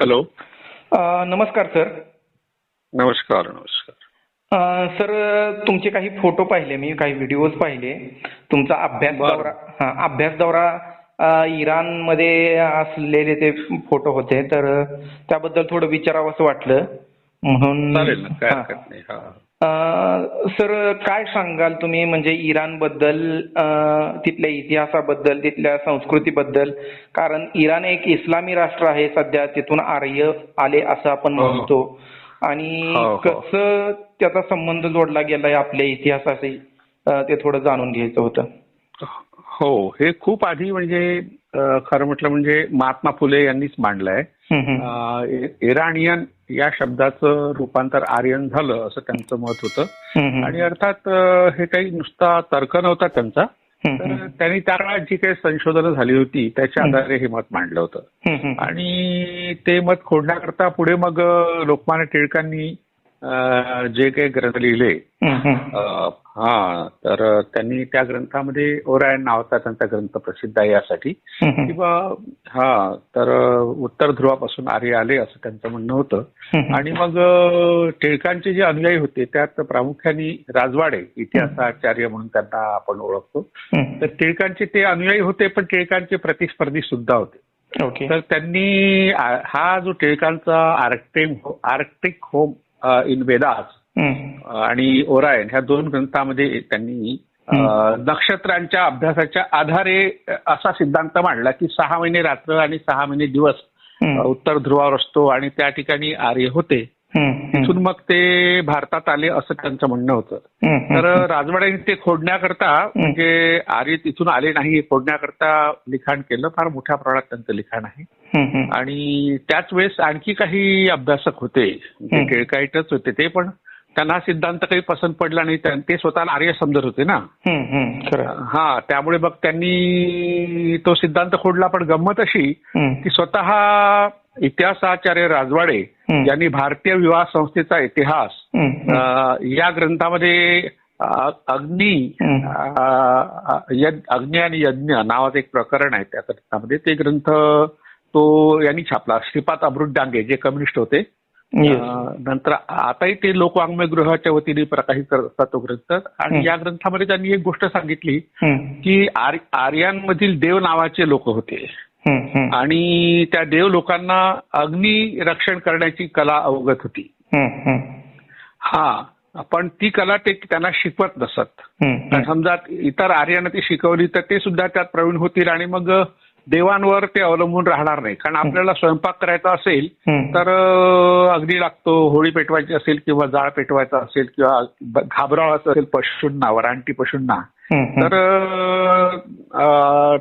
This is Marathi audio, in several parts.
हॅलो नमस्कार सर. नमस्कार नमस्कार. सर तुमचे काही फोटो पाहिले मी काही व्हिडिओज पाहिले. तुमचा अभ्यास. दौरा हा अभ्यास दौरा इराणमध्ये असलेले ते फोटो होते तर त्याबद्दल थोडं विचारावं असं वाटलं. म्हणून चालेल ना काय. हरकत नाही. हा. सर काय सांगाल तुम्ही? म्हणजे इराणबद्दल अ, तिथल्या इतिहासाबद्दल तिथल्या संस्कृतीबद्दल. कारण इराण एक इस्लामी राष्ट्र आहे सध्या तिथून आर्य आले असं आपण हो, हो. म्हणतो. आणि हो. कसं त्याचा संबंध जोडला गेलाय आपल्या इतिहासाशी ते थोडं जाणून घ्यायचं होतं. हो हे खूप आधी म्हणजे खरं म्हटलं म्हणजे महात्मा फुले यांनीच मांडलंय इराणियन या शब्दाचं रूपांतर आर्यन झालं असं त्यांचं मत होतं. आणि अर्थात हे काही नुसता तर्क नव्हता त्यांचा तर. त्यांनी त्या काळात जी काही संशोधनं झाली होती त्याच्या. आधारे हे मत मांडलं होतं. आणि ते मत खोडण्याकरता पुढे मग लोकमान्य टिळकांनी जे काही ग्रंथ लिहिले हा तर त्यांनी त्या ग्रंथामध्ये ओरायन नावाचा त्यांचा ग्रंथ प्रसिद्ध आहे यासाठी. किंवा हा तर उत्तर ध्रुवापासून आर्य आले असं त्यांचं म्हणणं होतं. आणि मग टिळकांचे जे अनुयायी होते त्यात प्रामुख्याने राजवाडे इतिहासाचार्य म्हणून त्यांना आपण ओळखतो. तर टिळकांचे ते अनुयायी होते पण टिळकांचे प्रतिस्पर्धी सुद्धा होते तर त्यांनी हा जो टिळकांचा arctic arctic home in Vedas. आणि ओरायन ह्या दोन ग्रंथामध्ये त्यांनी नक्षत्रांच्या अभ्यासाच्या आधारे असा सिद्धांत मांडला की सहा महिने रात्र आणि सहा महिने दिवस. उत्तर ध्रुवावर असतो आणि त्या ठिकाणी आर्य होते. तिथून मग ते भारतात आले असं त्यांचं म्हणणं होतं. तर राजवाड्यांनी ते खोडण्याकरता म्हणजे आर्य तिथून आले नाही हे खोडण्याकरता लिखाण केलं. फार मोठ्या प्रमाणात त्यांचं लिखाण आहे. आणि त्याच वेळेस आणखी काही अभ्यासक होते. जे हं. टिळकाईटच होते ते पण. त्यांना हा सिद्धांत काही पसंत पडला नाही. ते स्वतःला आर्य समजत होते ना. हा त्यामुळे मग त्यांनी तो सिद्धांत खोडला. पण गंमत अशी. की स्वतः इतिहासाचार्य राजवाडे. यांनी भारतीय विवाह संस्थेचा इतिहास या ग्रंथामध्ये अग्नी अग्नी आणि यज्ञ नावाचं एक प्रकरण आहे त्या ग्रंथामध्ये. ते ग्रंथ तो यांनी छापला. श्रीपाद अमृत डांगे जे कम्युनिस्ट होते. नंतर आताही ते लोकवाङ्मय गृहाच्या वतीने प्रकाशित करत असतात तो ग्रंथ आणि. या ग्रंथामध्ये त्यांनी एक गोष्ट सांगितली. की आर- आर्यांमधील देव नावाचे लोक होते. आणि त्या देव लोकांना अग्नी रक्षण करण्याची कला अवगत होती. हा पण ती कला ते त्यांना शिकवत नसत. समजा इतर आर्यांना ती शिकवली तर ते सुद्धा त्यात प्रवीण होतील आणि मग देवांवर ते अवलंबून राहणार नाही कारण आपल्याला स्वयंपाक करायचा असेल. तर अ, अग्नी लागतो होळी पेटवायची असेल किंवा जाळ पेटवायचा असेल किंवा घाबरावाचं असेल पशूंना वरांटी पशूंना. तर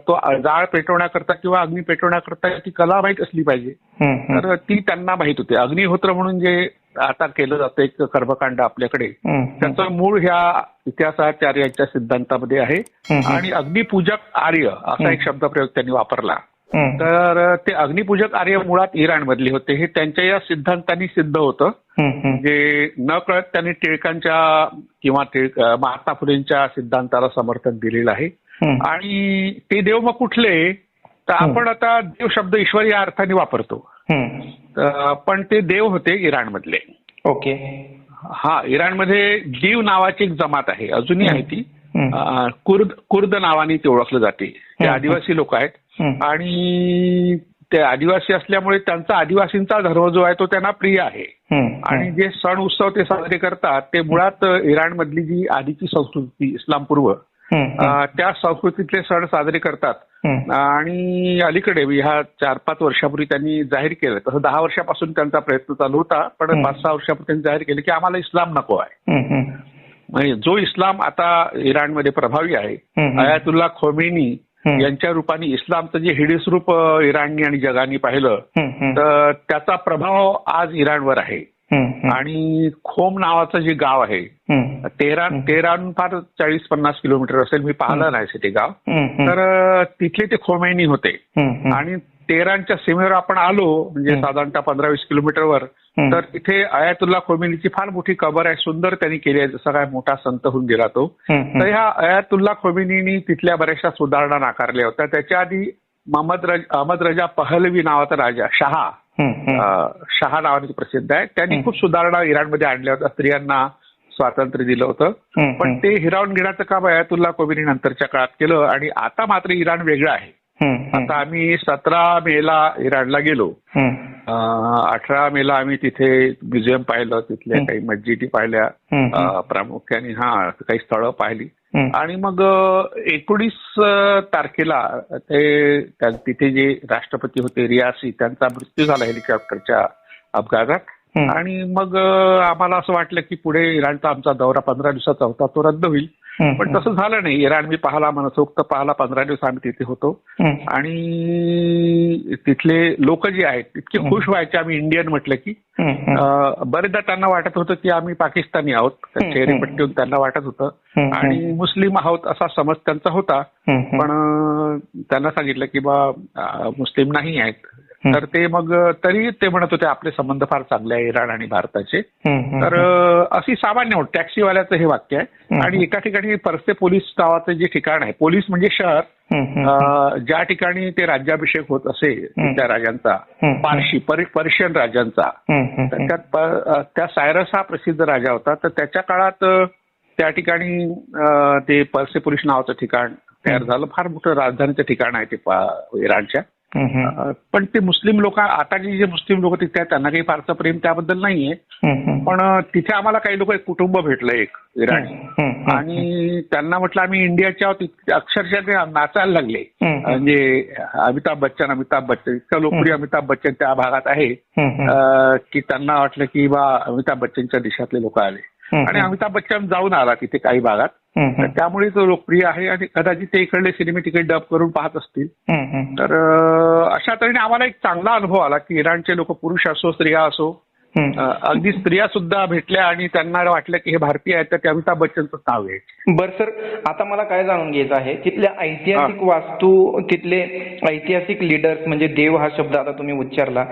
तो जाळ पेटवण्याकरता किंवा अग्नी पेटवण्याकरता ती कला माहीत असली पाहिजे. तर ती त्यांना माहीत होती अग्निहोत्र म्हणून जे आता केलं जातं एक कर्मकांड आपल्याकडे त्याचं मूळ ह्या इतिहासाचार्याच्या सिद्धांतामध्ये आहे. आणि अग्निपूजक आर्य असा एक शब्दप्रयोग त्यांनी वापरला. तर ते अग्निपूजक आर्य मुळात इराण मधले होते. हे त्यांच्या या सिद्धांतांनी सिद्ध होतं. म्हणजे न कळत त्यांनी टिळकांच्या किंवा टिळक महात्मा फुलेंच्या सिद्धांताला समर्थन दिलेलं आहे. आणि ते देव मग कुठले? तर आपण आता देव शब्द ईश्वर या अर्थाने वापरतो. पण ते देव होते इराणमधले. ओके. हा इराणमध्ये दीव नावाची एक जमात आहे अजूनही आहे ती कुर्द कुर्द नावाने ते ओळखलं जाते ते. आदिवासी लोक आहेत. आणि ते आदिवासी असल्यामुळे त्यांचा आदिवासींचा धर्म जो आहे तो त्यांना प्रिय आहे. आणि जे सण उत्सव ते साजरे करतात ते मुळात इराणमधली जी आधीची संस्कृती इस्लामपूर्व त्या संस्कृतीतले सण साजरे करतात. आणि अलीकडे ह्या चार पाच वर्षापूर्वी त्यांनी जाहीर केलं तसं दहा वर्षापासून त्यांचा प्रयत्न चालू होता पण. पाच सहा वर्षापूर्वी त्यांनी जाहीर केलं की आम्हाला इस्लाम नको आहे. म्हणजे जो इस्लाम आता इराणमध्ये प्रभावी आहे. Ayatollah Khomeini. यांच्या रूपाने इस्लामचं जे हिडीस रूप अ, इराणी आणि जगाने पाहिलं. तर त्याचा प्रभाव आज इराणवर आहे. आणि खोम नावाचं जे गाव आहे. तेहरान तेहरान फार चाळीस पन्नास किलोमीटर असेल मी पाहिलं नाही ते गाव. तर तिथले ते खोमेनी होते. आणि तेहरानच्या सीमेवर आपण आलो म्हणजे. साधारणतः पंधरा वीस किलोमीटरवर. तर तिथे अयातुल्ला खोमेनीची फार मोठी कबर आहे सुंदर त्यांनी केली आहे जसा काय मोठा संत होऊन गेला तो तर. ह्या अयातुल्ला खोमेनीनी तिथल्या बऱ्याचशा सुधारणा नाकारल्या होत्या त्याच्या आधी अहमद रजा पहलवी नावाचा राजा शहा शहा नावाने प्रसिद्ध आहे. त्यांनी खूप सुधारणा इराणमध्ये आणल्या होत्या. स्त्रियांना स्वातंत्र्य दिलं होतं. पण. ते हिरावून घेण्याचं काम अयातुल्ला कोबीनी नंतरच्या काळात केलं आणि आता मात्र इराण वेगळं आहे. आता आम्ही सतरा मेला इराणला गेलो. अठरा मेला आम्ही तिथे म्युझियम पाहिलं. तिथल्या. काही मस्जिदी पाहिल्या. प्रामुख्याने हा काही स्थळं पाहिली. आणि मग एकोणीस तारखेला ते तिथे जे राष्ट्रपती होते रियासी त्यांचा मृत्यू झाला हेलिकॉप्टरच्या अपघातात. आणि मग आम्हाला असं वाटलं की पुढे इराणचा आमचा दौरा पंधरा दिवसाचा होता तो रद्द होईल. पण तसं झालं नाही इराण मी पाहाला मनसोक्त पाहाला पंधरा दिवस आम्ही तिथे होतो. आणि तिथले लोक जे आहेत इतके. खुश व्हायचे आम्ही इंडियन म्हटलं की बरेचदा त्यांना वाटत होतं की आम्ही पाकिस्तानी आहोत चेहरे. पट्टीहून त्यांना वाटत होतं आणि मुस्लिम आहोत असा समज त्यांचा होता. पण त्यांना सांगितलं की बा मुस्लिम नाही आहेत. तर ते मग तरी ते म्हणत होते आपले संबंध फार चांगले आहे इराण आणि भारताचे. तर अशी सामान्य टॅक्सीवाल्याचं हे वाक्य आहे. हं. आणि एका ठिकाणी परसे पोलीस नावाचं जे ठिकाण आहे पोलीस म्हणजे शहर ज्या ठिकाणी ते राज्याभिषेक होत असे त्या राजांचा हं. पारशी पर- पर्शियन राजांचा. त्यात त्या सायरस हा प्रसिद्ध राजा होता. तर त्याच्या काळात त्या ठिकाणी ते पर्सेपुलिस नावाचं ठिकाण तयार झालं. फार मोठं राजधानीचं ठिकाण आहे ते इराणच्या. पण ते मुस्लिम लोक आताचे जे मुस्लिम लोक तिथे आहेत त्यांना काही फारसं प्रेम त्याबद्दल नाहीये. पण तिथे आम्हाला काही लोक एक कुटुंब भेटलं एक इराणी. आणि त्यांना म्हटलं आम्ही इंडियाच्या आहोत अक्षरशः ते नाचायला लागले. म्हणजे अमिताभ बच्चन अमिताभ बच्चन इतकं लोकप्रिय अमिताभ बच्चन त्या भागात आहे की त्यांना वाटलं की बा अमिताभ बच्चनच्या देशातले लोक आले. आणि अमिताभ बच्चन जाऊन आला तिथे काही भागात तर. त्यामुळे तो लोकप्रिय आहे आणि कदाचित ते इकडले सिनेमे तिकडे डब करून पाहत असतील. तर अशा तऱ्हेने आम्हाला एक चांगला अनुभव आला की इराणचे लोक पुरुष असो स्त्रिया असो अगदी स्त्रिया सुद्धा भेटल्या आणि त्यांना वाटलं की हे भारतीय आहेत तर ते अमिताभ बच्चनचं नाव घ्यायचे बर सर आता मला काय जाणून घ्यायचं आहे तिथल्या ऐतिहासिक वास्तू तिथले ऐतिहासिक लीडर्स म्हणजे देव हा शब्द आता तुम्ही उच्चारला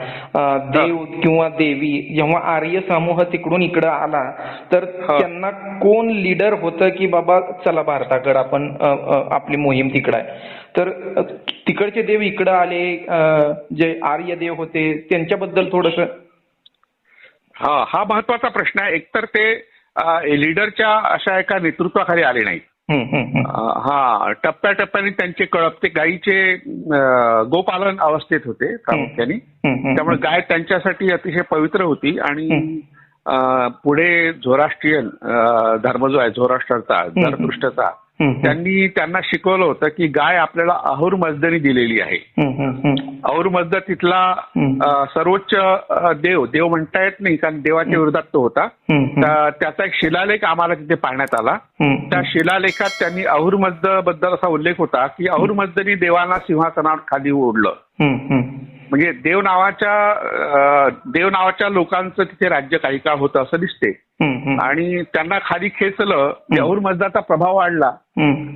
देव किंवा देवी जेव्हा आर्य समूह तिकडून इकडं आला तर. त्यांना कोण लीडर होतं की बाबा चला भारताकडे आपण आपली मोहीम तिकडं आहे. तर तिकडचे देव इकडं आले जे आर्य देव होते त्यांच्याबद्दल थोडस हा हा महत्त्वाचा प्रश्न आहे. एकतर ते लीडरच्या अशा एका नेतृत्वाखाली आले नाहीत. हा टप्प्याटप्प्याने त्यांचे कळप ते गायीचे गोपालन अवस्थेत होते प्रामुख्याने. त्यामुळे गाय त्यांच्यासाठी अतिशय पवित्र होती आणि पुढे झोराष्ट्रियन धर्म जो आहे झोराष्ट्रचा झरदृष्टचा त्यांनी त्यांना शिकवलं होतं की गाय आपल्याला अहुर मजदरी दिलेली आहे. अहुर मजद तिथला सर्वोच्च देव. देव म्हणता येत नाही कारण देवाच्या विरोधात तो होता. त्या- त्याचा एक शिलालेख आम्हाला तिथे पाहण्यात आला. त्या शिलालेखात त्यांनी अहुर मजदबद्दल असा उल्लेख होता की अहुर मजदनी देवांना सिंहासनावर खाली ओढलं. म्हणजे देव नावाच्या देव नावाच्या लोकांचं तिथे राज्य काही काळ होतं असं दिसते. आणि त्यांना खाली खेचलं अहुर मजदाचा प्रभाव वाढला.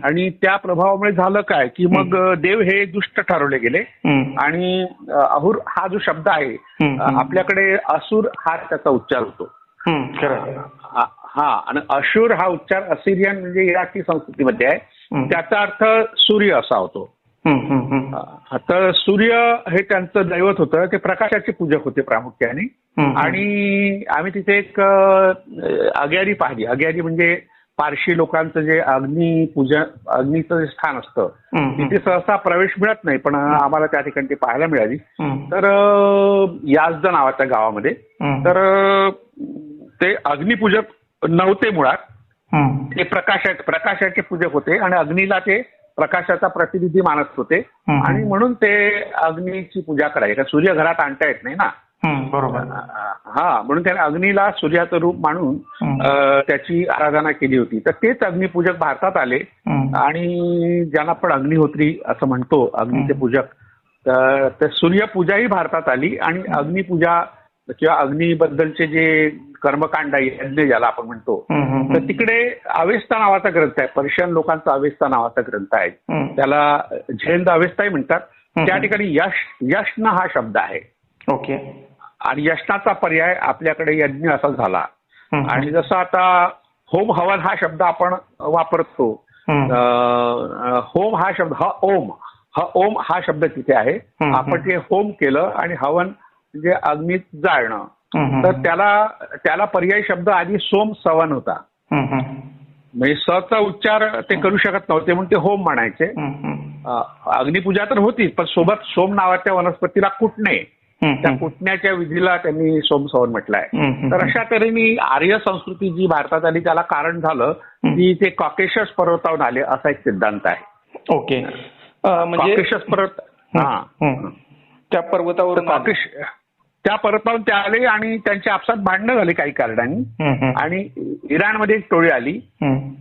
आणि त्या प्रभावामुळे झालं काय की मग देव हे दुष्ट ठरवले गेले. आणि अहुर हा जो शब्द आहे आपल्याकडे असुर हा त्याचा उच्चार होतो. खरं. हा आणि अशूर हा उच्चार असिरियन म्हणजे इराकी संस्कृतीमध्ये आहे. त्याचा अर्थ सूर्य असा होतो. तर सूर्य हे त्यांचं दैवत होतं ते प्रकाशाचे पूजक होते प्रामुख्याने. आणि आम्ही तिथे एक अग्यारी पाहिली. अग्यारी म्हणजे पारशी लोकांचं जे अग्नी पूजा अग्नीचं जे स्थान असतं तिथे सहसा प्रवेश मिळत नाही पण आम्हाला त्या ठिकाणी ती पाहायला मिळाली. तर याजद नावाच्या गावामध्ये. तर ते अग्निपूजक नव्हते मुळात. ते प्रकाशा प्रकाशाचे पूजक होते आणि अग्नीला ते प्रकाशाचा प्रतिनिधी मानत होते. आणि म्हणून ते अग्नीची पूजा करायचे. कारण सूर्य घरात आणता येत नाही ना. बरोबर. हा म्हणून त्याने अग्नीला सूर्याचं रूप मानून त्याची आराधना केली होती. तर तेच अग्निपूजक भारतात आले. आणि ज्यांना आपण अग्निहोत्री असं म्हणतो अग्नीचे पूजक तर तर सूर्यपूजाही भारतात आली. आणि अग्निपूजा किंवा अग्नीबद्दलचे जे कर्मकांड आहे यज्ञ ज्याला आपण म्हणतो तर तिकडे अवेस्ता नावाचा ग्रंथ आहे. पर्शियन लोकांचा अवेस्ता नावाचा ग्रंथ आहे. त्याला झेंद अवेस्ताही म्हणतात. त्या ठिकाणी यश यष्ण हा शब्द आहे. ओके. आणि यशनाचा पर्याय आपल्याकडे यज्ञ असा झाला. आणि जसं आता होम हवन हा शब्द आपण वापरतो होम हा शब्द ह ओम ह ओम हा शब्द तिथे आहे. आपण ते होम केलं आणि हवन म्हणजे अग्नीत जाळणं. तर त्याला त्याला पर्यायी शब्द आधी सोम सवन होता. म्हणजे सचा उच्चार ते करू शकत नव्हते म्हणून ते होम म्हणायचे अग्निपूजा तर होतीच पण सोबत सोम नावाच्या वनस्पतीला कुटणे त्या. कुटण्याच्या विधीला त्यांनी सोम सवन म्हटलंय. तर अशा तऱ्हेने आर्य संस्कृती जी भारतात आली त्याला कारण झालं की ते कॉकेशस पर्वतावरून आले असा एक सिद्धांत आहे ओके म्हणजे कॉकेशस पर्वत हा. त्या पर्वतावरून आले. कॉकेश त्या पर्वतावरून ते आले आणि त्यांच्या आपसात भांडणं झाली काही कारणांनी. आणि इराणमध्ये एक टोळी आली.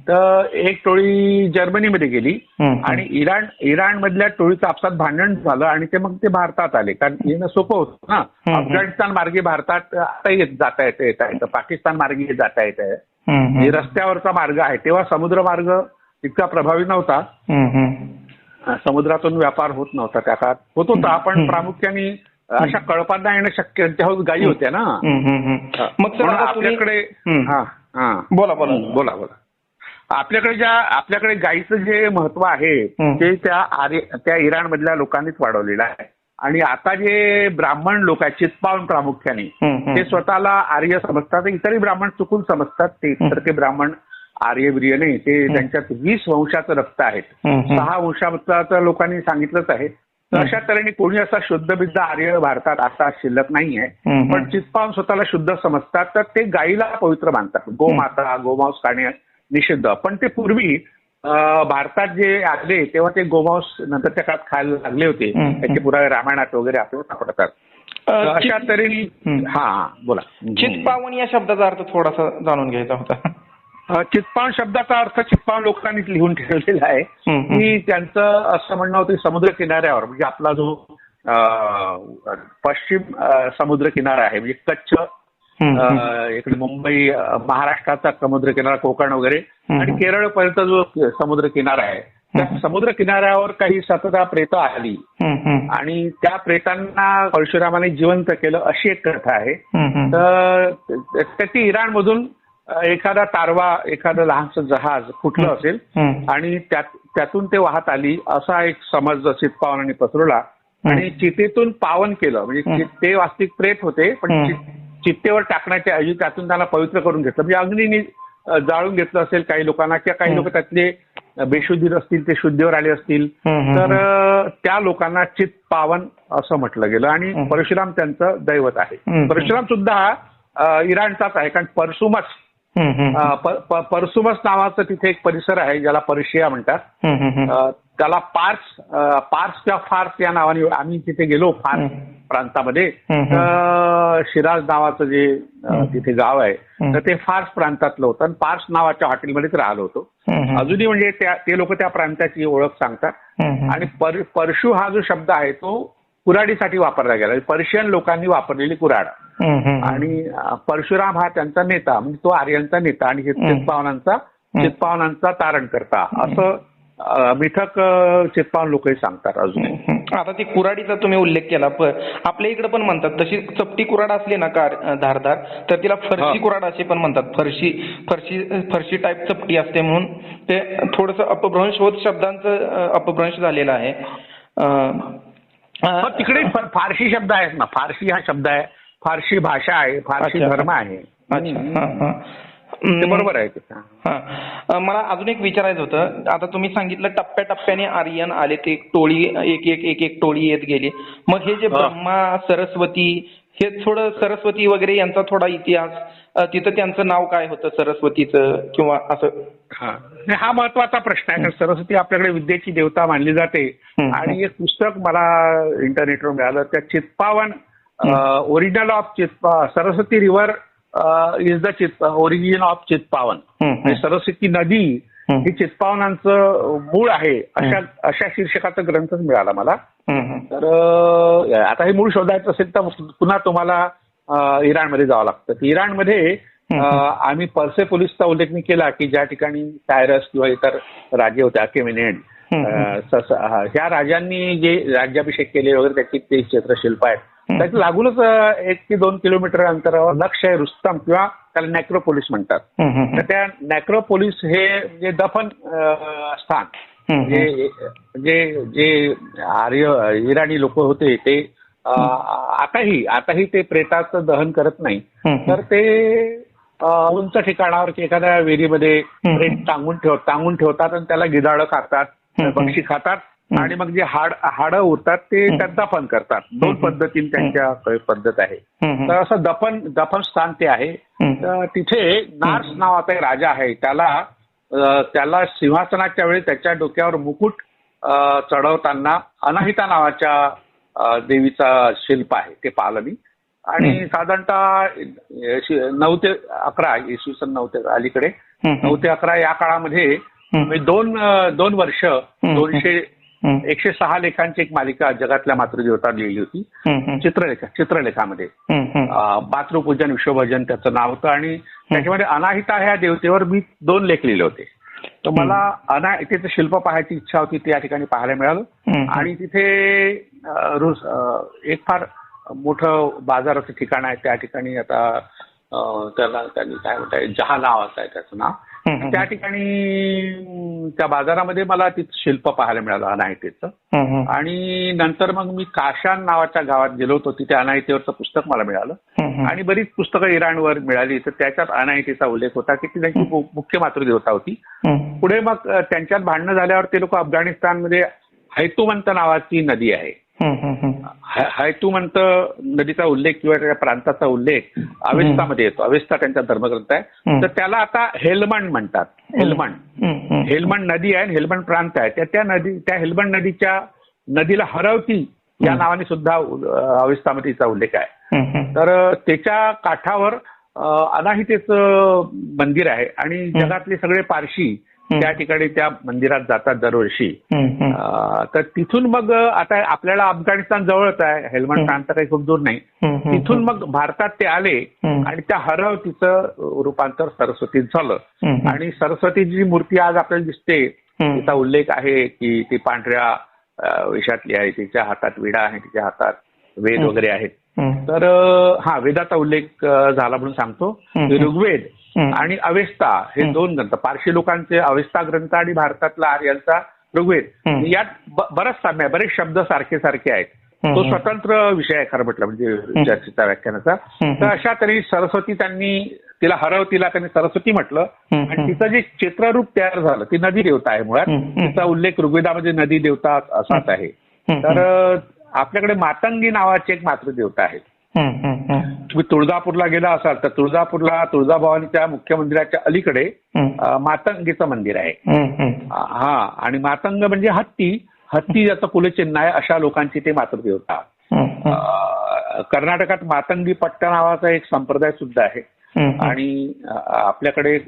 तर एक टोळी जर्मनीमध्ये गेली. आणि इराण इराणमधल्या टोळीचं आपसात भांडण झालं आणि ते मग ते भारतात आले कारण येणं सोपं होतं ना. अफगाणिस्तान मार्गे भारतात आता येत जाता येतं येता येतं पाकिस्तान मार्गे जाता येतं हम्म, हम्म. हे रस्त्यावरचा मार्ग आहे तेव्हा समुद्र मार्ग इतका प्रभावी नव्हता समुद्रातून व्यापार होत नव्हता त्या काळात होत होता पण. प्रामुख्याने अशा कळपांना येणं शक्य त्याहून गायी होत्या ना. मग आपल्याकडे. हा हा. बोला बोला. बोला बोला. आपल्याकडे ज्या आपल्याकडे गाईचं जे महत्त्व आहे. ते त्या आर्य त्या इराण मधल्या लोकांनीच वाढवलेलं आहे. आणि आता जे ब्राह्मण लोक आहेत चित्पावन प्रामुख्याने. ते स्वतःला आर्य समजतात. इतरही ब्राह्मण चुकून समजतात. ते इतरके ब्राह्मण आर्य बिर्य नाही ते त्यांच्यात वीस वंशाचं रक्त आहेत. सहा वंशाचं लोकांनी सांगितलंच आहे. तर अशा तऱ्हेने कोणी असा शुद्ध बिद्ध आर्य भारतात आता शिल्लक नाहीये. पण चित्पावन स्वतःला शुद्ध समजतात तर ते गाईला पवित्र मानतात. गोमाता गोमांस खाणे निषिद्ध. पण ते पूर्वी भारतात जे आले तेव्हा ते गोमांस नंतरच्या काळात खायला लागले होते. त्याचे पुरावे रामायणात वगैरे आपल्याला सापडतात. अशा तऱ्हेने हा बोला. चितपावन या शब्दाचा अर्थ थोडासा जाणून घ्यायचा होता. अं, चित्पावन शब्दाचा अर्थ चित्पावन लोकांनीच लिहून ठेवलेला आहे. की त्यांचं असं म्हणणं होतं समुद्र किनाऱ्यावर म्हणजे आपला जो पश्चिम समुद्र किनारा आहे म्हणजे कच्छ इकडे मुंबई महाराष्ट्राचा समुद्र किनारा कोकण वगैरे. आणि केरळपर्यंत जो समुद्र किनारा आहे त्या समुद्र किनाऱ्यावर काही सतता प्रेत आली. आणि त्या प्रेतांना परशुरामाने जिवंत केलं अशी एक कथा आहे. तर त्याची इराणमधून एखादा तारवा एखादं लहानसं जहाज फुटलं असेल. आणि त्यात त्यातून ते वाहत आली असा एक समज चितपावनाने पसरवला आणि चितेतून पावन केलं म्हणजे ते वास्तविक प्रेत होते पण. चित- चित्तेवर टाकण्याच्या ऐवजी त्यातून त्यांना पवित्र करून घेतलं म्हणजे अग्नीने जाळून घेतलं असेल काही लोकांना किंवा काही. लोक त्यातले बेशुद्धीर असतील ते शुद्धीवर आले असतील तर त्या लोकांना चित पावन असं म्हटलं गेलं आणि. परशुराम त्यांचं दैवत आहे. परशुराम सुद्धा इराणचाच आहे कारण परसुमस परसुमस नावाचं तिथे एक परिसर आहे ज्याला पर्शिया म्हणतात त्याला पार्स पार्स किंवा फार्स या नावाने आम्ही तिथे गेलो फार्स. प्रांतामध्ये. तर शिराज नावाचं जे. तिथे गाव आहे. तर ते फार्स प्रांतातलं होतं आणि पार्स नावाच्या हॉटेलमध्येच राहिलो होतो. अजूनही म्हणजे ते लोक त्या प्रांताची ओळख सांगतात. आणि पर- परशु हा जो शब्द आहे तो कुऱ्हाडीसाठी वापरला गेला पर्शियन लोकांनी वापरलेली कुऱ्हाड. आणि परशुराम हा त्यांचा नेता म्हणजे तो आर्यांचा नेता आणि. चितपावनांचा चितपावनांचा तारण करता. असं मिथक चितपावन लोकही सांगतात अजून. आता ती कुराडीचा तुम्ही उल्लेख केला प- आपल्या इकडे पण म्हणतात तशी चपटी कुराड असली ना कार धारदार तर तिला फरशी. कुराड असे पण म्हणतात. फरशी फरशी फरशी टाईप चपटी असते म्हणून. ते थोडस अपभ्रंश होत शब्दांचं अपभ्रंश झालेलं आहे. पण तिकडे फारशी शब्द आहेत ना. फारशी हा शब्द आहे. फारशी भाषा आहे फारशी. धर्म आहे. बरोबर आहे. हा. मला अजून एक विचारायचं होतं. आता तुम्ही सांगितलं टप्प्याटप्प्याने आर्यन आले ते एक टोळी एक एक एक एक टोळी येत गेली. मग हे जे. ब्रह्मा सरस्वती हे थोडं सरस्वती वगैरे यांचा थोडा इतिहास तिथं त्यांचं नाव काय होतं सरस्वतीचं किंवा असं? हा. हा महत्त्वाचा प्रश्न आहे सरस्वती आपल्याकडे विद्येची देवता मानली जाते. आणि एक पुस्तक मला इंटरनेटवर मिळालं त्या चित्पावन ओरिजिनल ऑफ चित्पा सरस्वती रिव्हर इज द चित ओरिजिन ऑफ चित्पावन म्हणजे. सरस्वती नदी हं. चित्पावनांचं मूळ आहे अशा अशा शीर्षकाचा ग्रंथच मिळाला मला. तर आता हे मूळ शोधायचं असेल तर पुन्हा तुम्हाला इराणमध्ये जावं लागतं इराणमध्ये आम्ही पर्से पोलिसचा उल्लेख मी केला की ज्या ठिकाणी सायरस किंवा इतर राजे होते अकेमिनेड. ह्या राजांनी जे राज्याभिषेक केले वगैरे त्याची ते चित्रशिल्प आहेत. त्याच्या लागूनच एक ते दोन किलोमीटर अंतरावर लक्ष आहे रुस्तम किंवा त्याला नॅक्रोपोलिस म्हणतात हं, हं, तर त्या नॅक्रोपोलिस हे म्हणजे दफन स्थान. जे जे जे आर्य इराणी लोक होते ते आताही आताही ते प्रेताचं दहन करत नाही तर ते उंच ठिकाणावर एखाद्या विहिरीमध्ये हं. प्रेत टांगून ठेव टांगून ठेवतात आणि त्याला गिधाडं खातात. पक्षी खातात. आणि मग जे हाड हाडं उरतात ते. त्यात दफन करतात. दोन. पद्धतीने त्यांच्या पद्धत आहे. तर असं दफन दफन स्थान ते आहे. तर तिथे नार्स नावाचा एक राजा आहे. त्याला त्याला सिंहासनाच्या वेळी त्याच्या डोक्यावर मुकुट चढवताना अनाहिता नावाच्या देवीचा शिल्प आहे. ते पाहिलं मी आणि साधारणतः नऊ ते अकरा इसवी सन नऊ ते अलीकडे. नऊ ते अकरा या काळामध्ये दोन दोन वर्ष दोनशे. एकशे सहा लेखांची एक मालिका जगातल्या मातृदेवता लिहिली होती. चित्रलेखा चित्रलेखामध्ये. मातृपूजन विश्वभजन त्याचं नाव होतं आणि त्याच्यामध्ये अनाहिता ह्या देवतेवर मी दोन लेख लिहिले होते. तर मला अनाहितेचं शिल्प पाहायची इच्छा होती ते या ठिकाणी पाहायला मिळालं. आणि तिथे एक फार मोठं बाजाराचं ठिकाण आहे. त्या ठिकाणी आता त्याला त्यांनी काय म्हणताय जहा नावाचं आहे त्याचं नाव. त्या ठिकाणी त्या बाजारामध्ये मला तिथं शिल्प पाहायला मिळालं अनाहितेचं हं. आणि नंतर मग मी काशान नावाच्या गावात गेलो होतो तिथे अनाहितेवरचं पुस्तक मला मिळालं. आणि बरीच पुस्तकं इराणवर मिळाली तर त्याच्यात अनाहितेचा उल्लेख होता की ती त्यांची मुख्य मातृदेवता होती. पुढे मग त्यांच्यात भांडणं झाल्यावर ते लोक अफगाणिस्तानमध्ये हैतुमंत नावाची नदी आहे हं, हं, हं. है- हैतुमंत नदीचा उल्लेख किंवा त्या प्रांताचा उल्लेख अवेस्तामध्ये येतो अवेस्ता त्यांचा धर्मग्रंथ आहे. तर त्याला आता हेल्मंड म्हणतात हेल्मंड. हेल्मंड नदी आहे हेल्मंड प्रांत आहे त्या त्या नदी त्या हेल्मंड नदीच्या नदीला हरवती या. नावाने सुद्धा अवेस्तामध्ये तिचा उल्लेख आहे. तर त्याच्या काठावर अनाहितेचं मंदिर आहे आणि. जगातले सगळे पारशी. त्या ठिकाणी त्या मंदिरात जातात दरवर्षी तर तिथून मग आता आपल्याला अफगाणिस्तान जवळच आहे हेल्मंड. प्रांत काही खूप दूर नाही. तिथून मग भारतात ते आले. आणि त्या हरवतीचं रूपांतर सरस्वतीत झालं. आणि सरस्वतीची जी मूर्ती आज आपल्याला दिसते. तिचा उल्लेख आहे की ती पांढऱ्या वेशातली आहे तिच्या हातात विडा आहे तिच्या हातात वेद. वगैरे आहेत. तर हा वेदाचा उल्लेख झाला म्हणून सांगतो. ऋग्वेद. आणि अवेस्ता हे. दोन ग्रंथ पारशी लोकांचे अवेस्ता ग्रंथ आणि भारतातला आर्यांचा ऋग्वेद हं. यात बरंच साम्य आहे. बरेच शब्द सारखे सारखे आहेत. तो स्वतंत्र विषय आहे खरं म्हटलं म्हणजे चर्चेचा व्याख्यानाचा. तर अशा तरी सरस्वती त्यांनी तिला हरवतीला त्यांनी सरस्वती म्हटलं. आणि तिचं जे चित्ररूप तयार झालं ती नदी देवता आहे मुळात. तिचा उल्लेख ऋग्वेदामध्ये नदी देवता असाच आहे. तर आपल्याकडे मातंगी नावाची एक मातृदेवता आहे. तुम्ही तुळजापूरला गेला असाल तर तुळजापूरला तुळजाभवानीच्या मुख्य मंदिराच्या अलीकडे मातंगीचं मंदिर आहे हं, आणि मातंग म्हणजे हत्ती हत्ती ज्याचं कुलचिन्ह आहे अशा लोकांची ते मातृदेवता कर्नाटकात मातंगी पट्ट नावाचा एक संप्रदाय सुद्धा आहे. आणि आपल्याकडे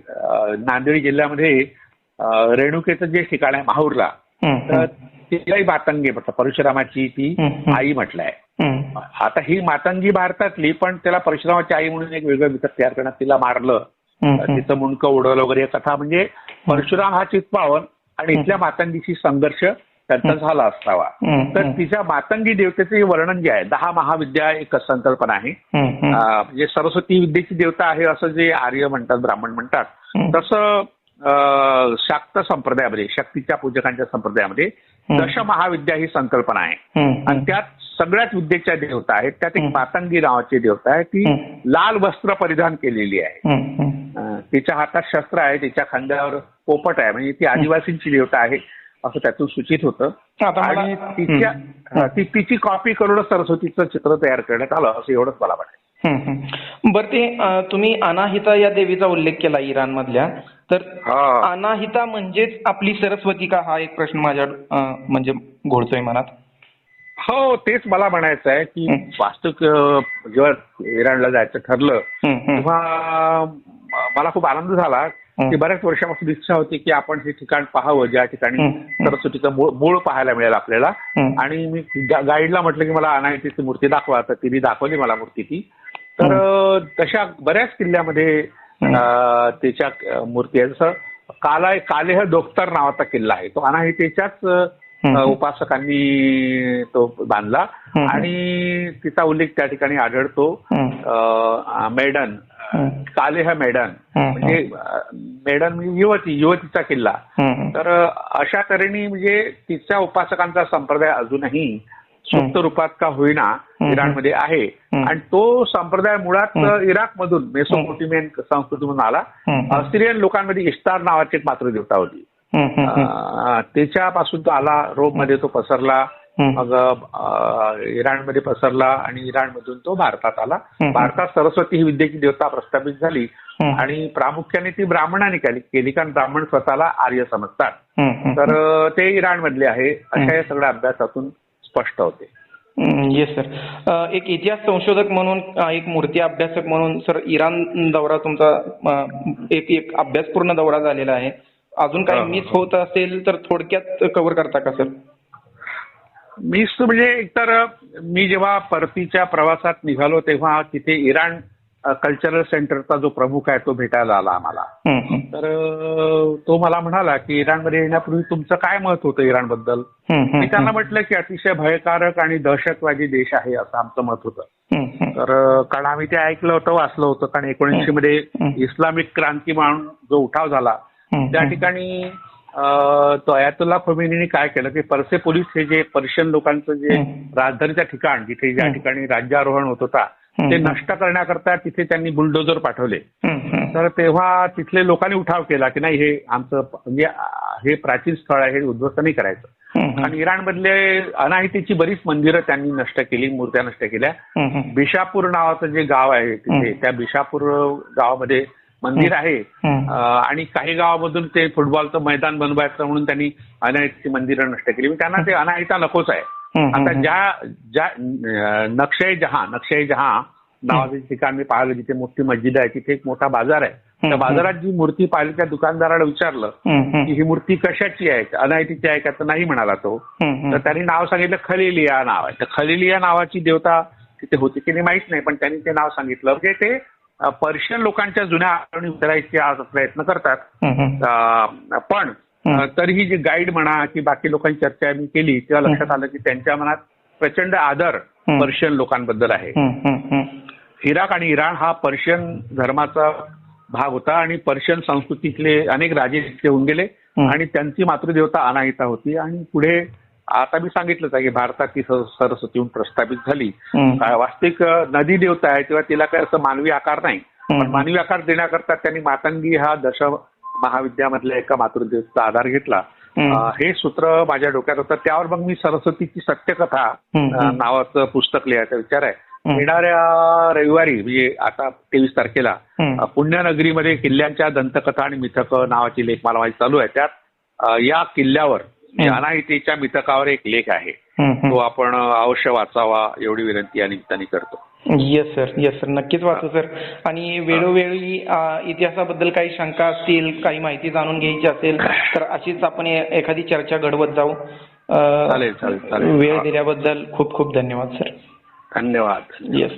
नांदेड जिल्ह्यामध्ये रेणुकेचं जे ठिकाण आहे माहूरला तर. तिलाही मातंगी म्हटलं परशुरामाची ती. आई म्हटलंय हं. आता ही मातंगी भारतातली पण त्याला परशुरामाची आई म्हणून एक वेगळं विकत तयार करण्यात तिला मारलं. तिचं मुंडकं उडवलं वगैरे कथा म्हणजे परशुराम हा चितपावन आणि इथल्या मातंगीशी संघर्ष त्यांचा झाला असावा तर. तिच्या मातंगी देवतेचे वर्णन जे आहे दहा महाविद्या एक संकल्पना आहे म्हणजे सरस्वती विद्येची देवता आहे असं जे आर्य म्हणतात ब्राह्मण म्हणतात. तसं शाक्त संप्रदायामध्ये शक्तीच्या पूजकांच्या संप्रदायामध्ये. दश महाविद्या ही संकल्पना आहे. आणि. त्यात सगळ्याच विद्येच्या देवता आहेत. त्यात एक. मातंगी नावाची देवता आहे. ती. लाल वस्त्र परिधान केलेली आहे. तिच्या हातात शस्त्र आहे. तिच्या खांद्यावर पोपट आहे. म्हणजे ती आदिवासींची देवता आहे असं त्यातून सूचित होतं. आणि तिच्या ती तिची कॉपी करून सरस्वतीचं चित्र तयार करण्यात आलं. असं एवढंच मला वाटतं. बरं ते तुम्ही अनाहिता या देवीचा उल्लेख केला इराण मधल्या तर. अनाहिता म्हणजेच आपली सरस्वती का हा एक प्रश्न माझ्या म्हणजे घोळतोय मनात हो तेच मला म्हणायचं आहे की. वास्तविक जेव्हा इराणला जायचं ठरलं. तेव्हा मला खूप आनंद झाला. की बऱ्याच वर्षापासून इच्छा होती की आपण हे ठिकाण पाहावं ज्या ठिकाणी. सरस्वतीचं मूळ पाहायला मिळेल आपल्याला. आणि मी गाईडला म्हटलं की मला अनायतीची मूर्ती दाखवा तर तिने दाखवली मला मूर्ती ती तर तशा बऱ्याच किल्ल्यामध्ये त्याच्या मूर्ती आहे जसं काला कालेह दोख्तर नावाचा किल्ला आहे तो अनाहितेच्याच हं. उपासकांनी तो बांधला हं. आणि तिचा उल्लेख त्या ठिकाणी आढळतो हं. मेडन हं. कालेह मेडन हं. म्हणजे मेडन म्हणजे युवती युवतीचा किल्ला हं, हं. तर अशा तऱ्हेने म्हणजे तिच्या उपासकांचा संप्रदाय अजूनही सुप्त रूपात का होईना. इराणमध्ये आहे. आणि तो संप्रदाय मुळात. इराकमधून मेसोपोटेमियन संस्कृतीमधून आला सिरियन लोकांमध्ये इस्तार नावाची एक होती हम्म, हम्म. अ, त्याच्यापासून तो आला रोममध्ये तो पसरला. मग इराणमध्ये पसरला आणि इराणमधून तो भारतात आला. भारतात सरस्वती ही विद्येची देवता प्रस्थापित झाली. आणि प्रामुख्याने ती ब्राह्मणाने केली केली कारण ब्राह्मण स्वतःला आर्य समजतात. तर ते इराणमधले आहे अशा या सगळ्या अभ्यासातून स्पष्ट होते येस सर एक इतिहास संशोधक म्हणून एक मूर्ती अभ्यासक म्हणून सर इराण दौरा तुमचा एक एक अभ्यासपूर्ण दौरा झालेला आहे. अजून काही. मिस होत असेल तर थोडक्यात कव्हर करता का सर मी स- म्हणजे एकतर मी जेव्हा परतीच्या प्रवासात निघालो तेव्हा तिथे इराण कल्चरल सेंटरचा जो प्रमुख आहे तो भेटायला आला आम्हाला. तर तो मला म्हणाला की इराणमध्ये येण्यापूर्वी तुमचं काय मत होतं इराणबद्दल मी त्यांना म्हटलं की अतिशय भयकारक आणि दहशतवादी देश आहे असं आमचं मत होतं. तर कारण आम्ही ते ऐकलं होतं वाचलं होतं कारण एकोणीसशे मध्ये. इस्लामिक क्रांती म्हणून जो उठाव झाला त्या. ठिकाणी तो अयातुल्ला खोमेनीने काय केलं की पर्सेपोलिस हे जे पर्शियन लोकांचं जे. राजधानीचं ठिकाण जिथे ज्या. ठिकाणी राज्यारोहण होत होता. ते नष्ट करण्याकरता तिथे त्यांनी बुलडोजर पाठवले. तर तेव्हा तिथले लोकांनी उठाव केला की नाही हे आमचं म्हणजे हे प्राचीन स्थळ आहे हे उद्ध्वस्त नाही करायचं. आणि इराणमधले अनाहितीची बरीच मंदिरं त्यांनी नष्ट केली मूर्त्या नष्ट केल्या. बिशापूर नावाचं जे गाव आहे तिथे. त्या बिशापूर गावामध्ये मंदिर आहे. आणि काही गावामधून ते फुटबॉलचं मैदान बनवायचं म्हणून त्यांनी अनाहितची मंदिरं नष्ट केली. म्हणजे त्यांना ते अनाहिता नकोच आहे. आता. ज्या ज्या अं, नक्षय जहा नक्षय जहा नावाचं ठिकाण मी पाहिलं जिथे मोठी मस्जिद आहे तिथे एक मोठा बाजार आहे त्या. बाजारात जी मूर्ती पाहिली त्या दुकानदाराला विचारलं. की ही मूर्ती कशाची आहे अनाहितीची आहे का तर नाही म्हणाला तो. तर त्यांनी नाव सांगितलं खलिलिया नाव आहे तर खलिलिया नावाची देवता तिथे होती की नाही माहीत नाही पण त्यांनी ते नाव सांगितलं म्हणजे ते पर्शियन लोकांच्या जुन्या आठवणी उतरायचे आज प्रयत्न करतात पण अ, हं. तरीही जी गाईड म्हणा की बाकी लोकांची चर्चा मी केली तेव्हा लक्षात आलं की त्यांच्या मनात प्रचंड आदर. पर्शियन लोकांबद्दल आहे. इराक आणि इराण हा पर्शियन धर्माचा भाग होता आणि पर्शियन संस्कृतीतले अनेक राजे तिथे होऊन गेले. आणि त्यांची मातृदेवता अनाहिता होती आणि पुढे आता मी सांगितलंच आहे की भारतात ती स- सरस्वती येऊन प्रस्थापित झाली वास्तविक नदी देवता आहे तेव्हा तिला काय असं मानवी आकार नाही. पण मानवी आकार देण्याकरता त्यांनी मातंगी हा दश महाविद्यामधल्या एका मातृदेवतेचा आधार घेतला हं. सूत्र माझ्या डोक्यात होतं त्यावर मग मी सरस्वतीची सत्यकथा. नावाचं पुस्तक लिहायचा विचार आहे. येणाऱ्या रविवारी म्हणजे आता तेवीस तारखेला पुण्यनगरीमध्ये किल्ल्यांच्या दंतकथा आणि मिथक नावाची लेख मला माझी चालू आहे त्यात या किल्ल्यावर. अनाहितेच्या मिथकावर एक लेख आहे तो. आपण अवश्य वाचावा एवढी विनंती या निमित्ताने करतो येस सर येस सर नक्कीच वाचू सर आणि वेळोवेळी इतिहासाबद्दल काही शंका असतील काही माहिती जाणून घ्यायची असेल तर अशीच आपण एखादी चर्चा घडवत जाऊ. चालेल, चालेल. वेळ दिल्याबद्दल खूप खूप धन्यवाद सर धन्यवाद. येस